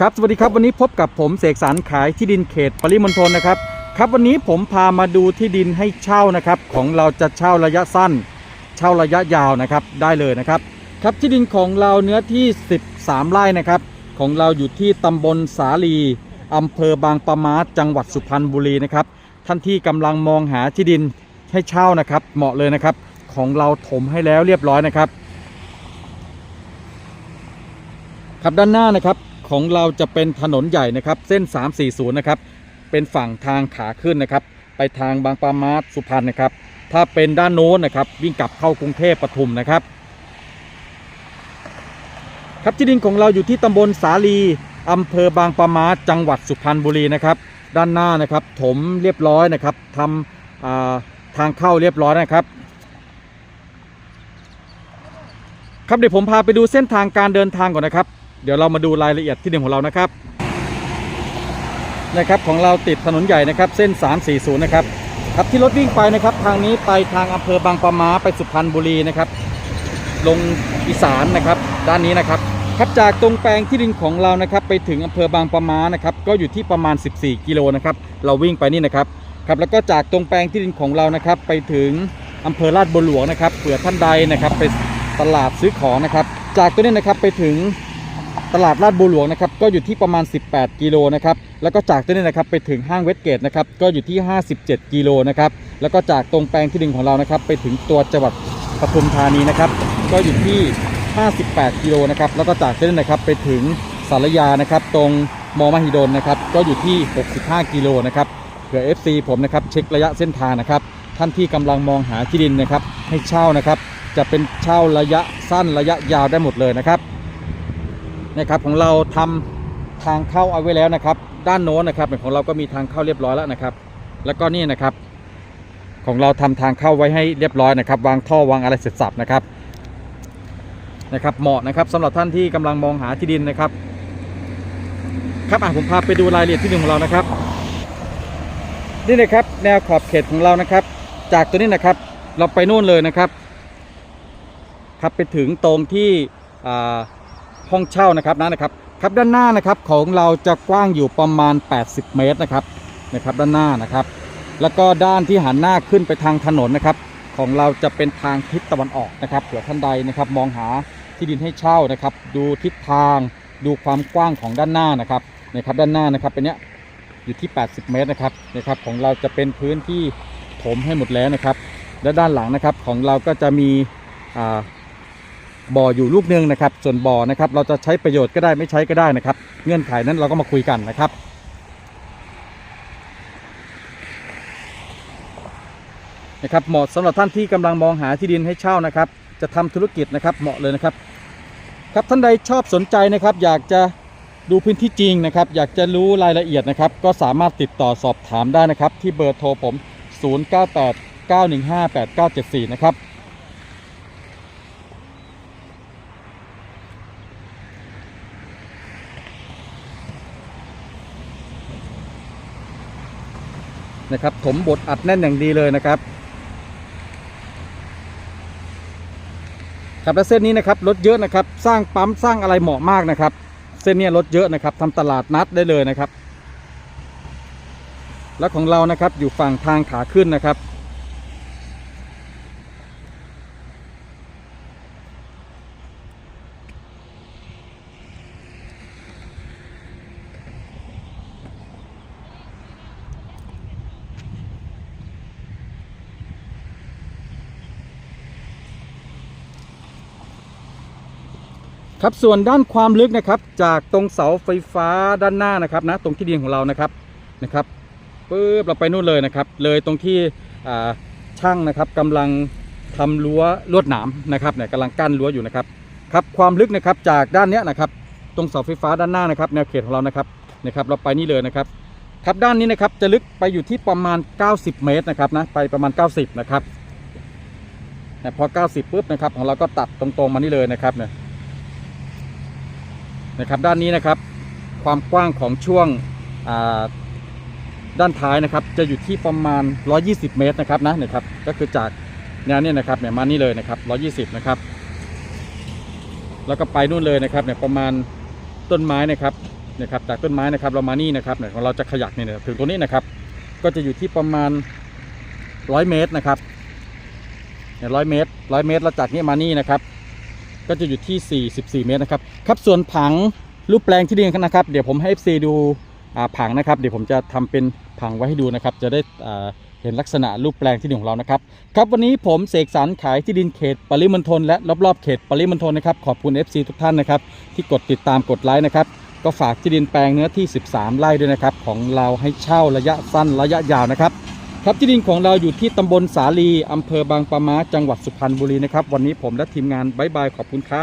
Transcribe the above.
ครับสวัสดีครับวันนี้พบกับผมเสกสรรขายที่ดินเขตปริมณฑลนะครับครับวันนี้ผมพามาดูที่ดินให้เช่านะครับ ของเราจะเช่าระยะสั้น เช่าระยะยาวนะครับได้เลยนะครับ ครับที่ดินของเราเนื้อที่ 13 ไร่นะครับ ของเราอยู่ที่ตำบลสาลีอำเภอบางปะมาจังหวัดสุพรรณบุรีนะครับ ท่านที่กำลังมองหาที่ดินให้เช่านะครับ เหมาะเลยนะครับ ของเราถมให้แล้วเรียบร้อยนะครับ ครับด้านหน้านะครับ ของเราจะเป็นถนนใหญ่นะครับ เส้น 340 นะครับ เป็นฝั่งทางขาขึ้นนะครับ ไปทางบางปะมาสุพรรณนะครับ ถ้าเป็นด้านโน้นนะครับ วิ่งกลับเข้ากรุงเทพปทุมนะครับ ครับที่ดินของเราอยู่ที่ตำบลสาลีอำเภอบางปะมาจังหวัดสุพรรณบุรีนะครับ ด้านหน้านะครับ ถมเรียบร้อยนะครับทำทางเข้าเรียบร้อยนะครับครับเดี๋ยวผมพาไปดูเส้นทางการเดินทางก่อนนะครับ เดี๋ยวเรามาดูรายละเอียดที่ดินของเรานะครับนะครับของเราติดถนนใหญ่นะครับ เส้น 340 นะครับครับที่รถวิ่งไปนะครับทางนี้ไปทางอำเภอบางปะมาไปสุพรรณบุรีนะครับ ลงอีสานนะครับ ด้านนี้นะครับครับจากตรงแปลงที่ดินของเรานะครับ ไปถึงอำเภอบางปะมานะครับก็อยู่ที่ประมาณ 14 กิโลนะครับเราวิ่งไปนี่นะครับครับแล้วก็จากตรงแปลงที่ดินของเรานะครับ ไปถึงอำเภอลาดบัวหลวงนะครับเผื่อท่านใดนะครับไปตลาดซื้อของนะครับ จากตัวนี้นะครับไปถึง ตลาดลาดบัวหลวงนะครับก็อยู่ที่ประมาณ 18 กิโลนะครับแล้วก็จากตัวนี้นะครับไปถึงห้างเวสเกตนะครับก็อยู่ที่ 57 กิโลนะครับแล้วก็จากตรงแปลงที่ดินของเรานะครับไปถึงตัวจังหวัดปทุมธานีนะครับก็อยู่ที่ 58 กิโลนะครับแล้วก็จากตัวนี้นะครับไปถึงสารยานะครับตรงมอมหิดลนะครับก็อยู่ที่ 65 กิโลนะครับเผื่อ FC ผมนะครับเช็คระยะเส้นทางนะครับท่านที่กำลังมองหาที่ดินนะครับให้เช่านะครับจะเป็นเช่าระยะสั้นระยะยาวได้หมดเลยนะครับ นะครับของเราทำทางเข้าเอาไว้แล้วนะครับ ด้านโน้นนะครับของเราก็มีทางเข้าเรียบร้อยแล้วนะครับ แล้วก็นี่นะครับ ของเราทำทางเข้าไว้ให้เรียบร้อยนะครับ วางท่อวางอะไรเสร็จสับนะครับนะครับเหมาะนะครับสำหรับท่านที่กำลังมองหาที่ดินนะครับ ครับอะผมพาไปดูรายละเอียดที่ดินของเรานะครับ นี่นะครับแนวขอบเขตของเรานะครับ จากตัวนี้นะครับเราไปนู่นเลยนะครับ ครับไปถึงตรงที่อ่า ห้องเช่านะครับนั่นนะครับครับด้านหน้านะครับของเราจะกว้างอยู่ประมาณ 80 เมตรนะครับนะครับด้านหน้านะครับ แล้วก็ด้านที่หันหน้าขึ้นไปทางถนนนะครับ ของเราจะเป็นทางทิศตะวันออกนะครับเผื่อท่านใดนะครับมองหาที่ดินให้เช่านะครับ ดูทิศทางดูความกว้างของด้านหน้านะครับนะครับด้านหน้านะครับเป็นเนี้ยอยู่ที่ 80 เมตรนะครับนะครับของเราจะเป็นพื้นที่ถมให้หมดแล้วนะครับ และด้านหลังนะครับของเราก็จะมีอ่า บ่ออยู่ลูกหนึงนะครับ ส่วนบ่อนะครับ เราจะใช้ประโยชน์ก็ได้ไม่ใช้ก็ได้นะครับ เงื่อนไขนั้นเราก็มาคุยกันนะครับนะครับเหมาะสำหรับท่านที่กำลังมองหาที่ดินให้เช่านะครับ จะทำธุรกิจนะครับเหมาะเลยนะครับ ครับท่านใดชอบสนใจนะครับ อยากจะดูพื้นที่จริงนะครับ อยากจะรู้รายละเอียดนะครับ ก็สามารถติดต่อสอบถามได้นะครับ ที่เบอร์โทรผม 098 915 8974 นะครับ นะครับ ถมบทอัดแน่นอย่างดีเลยนะครับ ครับและเส้นนี้นะครับรถเยอะนะครับ สร้างปั๊มสร้างอะไรเหมาะมากนะครับ เส้นนี้รถเยอะนะครับทำตลาดนัดได้เลยนะครับ และของเรานะครับอยู่ฝั่งทางขาขึ้นนะครับ ครับส่วนด้านความลึกนะครับ จากตรงเสาไฟฟ้าด้านหน้านะครับนะตรงที่ดินของเรานะครับนะครับปึ๊บเราไปนู่นเลยนะครับ เลยตรงที่ช่างนะครับกำลังทำรั้วลวดหนามนะครับเนี่ยกำลังกั้นรั้วอยู่นะครับครับความลึกนะครับจากด้านเนี้ยนะครับ ตรงเสาไฟฟ้าด้านหน้านะครับ แนวเขตของเรานะครับนะครับเราไปนี่เลยนะครับครับด้านนี้นะครับจะลึกไปอยู่ที่ประมาณ 90 เมตรนะครับนะไปประมาณ 90 นะครับเนี่ยพอ 90ปุ๊บนะครับของเราก็ตัดตรงๆมานี่เลยนะครับเนี่ย นะครับด้านนี้นะครับความกว้างของช่วงด้านท้ายนะครับจะอยู่ที่ประมาณ 120 เมตรนะครับนะนะครับก็คือจากแนวนี้นะครับเนี่ยมานี่เลยนะครับ120 นะครับ แล้วก็ไปนู่นเลยนะครับเนี่ยประมาณต้นไม้นะครับนะครับจากต้นไม้นะครับเรามานี่นะครับเนี่ยของเราจะขยักเนี่ยถึงตรงนี้นะครับ ก็จะอยู่ที่ประมาณร้อยเมตรนะครับเนี่ยร้อยเมตรร้อยเมตรแล้วจากนี้มานี่นะครับ ก็จะอยู่ที่ 44 เมตรนะครับครับส่วนผังรูปแปลงที่ดินนะครับเดี๋ยวผมให้ FC ดูผังนะครับเดี๋ยวผมจะทำเป็นผังไว้ให้ดูนะครับจะได้เห็นลักษณะรูปแปลงที่ดินของเรานะครับครับวันนี้ผมเสกสรรขายที่ดินเขตปริมณฑลและรอบๆเขตปริมณฑลนะครับขอบคุณ FC ทุกท่านนะครับที่กดติดตามกดไลค์นะครับก็ฝากที่ดินแปลงเนื้อที่ 13 ไร่ด้วยนะครับของเราให้เช่าระยะสั้นระยะยาวนะครับ ครับที่ดินของเราอยู่ที่ตำบลสาลีอำเภอบางปะมาจังหวัดสุพรรณบุรีนะครับ วันนี้ผมและทีมงานบายบายขอบคุณครับ